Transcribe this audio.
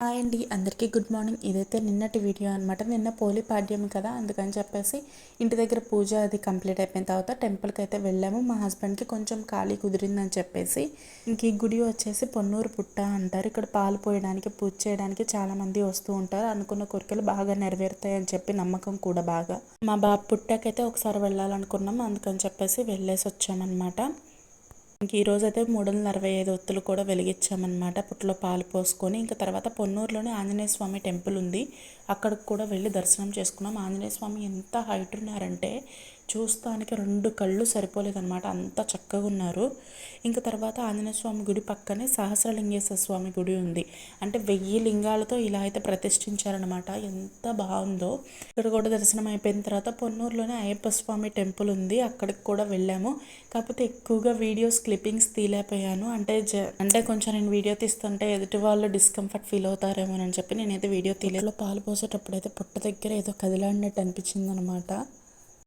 Hi అండి. అందరికీ good morning. ఇదైతే నిన్నటి వీడియో అనమాట నిన్న పోలి పాడ్యం కదా అందుకని చెప్పేసి ఇంటి దగ్గర పూజ అది కంప్లీట్ అయిపోయిన తర్వాత టెంపుల్కి అయితే వెళ్ళాము. మా హస్బెండ్కి కొంచెం ఖాళీ కుదిరిందని చెప్పేసి ఇంక ఈ గుడి వచ్చేసి పొన్నూరు పుట్ట అంటారు. ఇక్కడ పాలు పోయడానికి పూజ చేయడానికి చాలామంది వస్తూ ఉంటారు. అనుకున్న కోరికలు బాగా నెరవేరుతాయని చెప్పి నమ్మకం కూడా బాగా. మా బాబు పుట్టాకైతే ఒకసారి వెళ్ళాలనుకున్నాం అందుకని చెప్పేసి వెళ్ళేసి వచ్చామన్నమాట. ఇంక ఈరోజు అయితే మూడు వందల అరవై ఐదు ఒత్తులు కూడా వెలిగించామన్నమాట. పుట్టలో పాలు పోసుకొని ఇంకా తర్వాత పొన్నూరులోనే ఆంజనేయ స్వామి టెంపుల్ ఉంది. అక్కడికి కూడా వెళ్ళి దర్శనం చేసుకున్నాం. ఆంజనేయ స్వామి ఎంత హైట్ ఉన్నారంటే చూస్తానికి రెండు కళ్ళు సరిపోలేదన్నమాట. అంత చక్కగా ఉన్నారు ఇంకా తర్వాత ఆంజనేయ స్వామి గుడి పక్కనే సహస్రలింగేశ్వర స్వామి గుడి ఉంది. అంటే వెయ్యి లింగాలతో ఇలా అయితే ప్రతిష్ఠించారనమాట ఎంత బాగుందో. ఇక్కడ కూడా దర్శనం అయిపోయిన తర్వాత పొన్నూరులోనే అయ్యప్ప స్వామి టెంపుల్ ఉంది. అక్కడికి కూడా వెళ్ళాము. కాకపోతే ఎక్కువగా వీడియోస్ క్లిప్పింగ్స్ తీలేకపోయాను అంటే జ అంటే కొంచెం నేను వీడియో తీస్తుంటే ఎదుటి వాళ్ళు డిస్కంఫర్ట్ ఫీల్ అవుతారేమో అని చెప్పి నేనైతే వీడియో తీలేలో పాలు పోసేటప్పుడు అయితే పుట్ట దగ్గర ఏదో కదిలాడినట్టు అనిపించింది అనమాట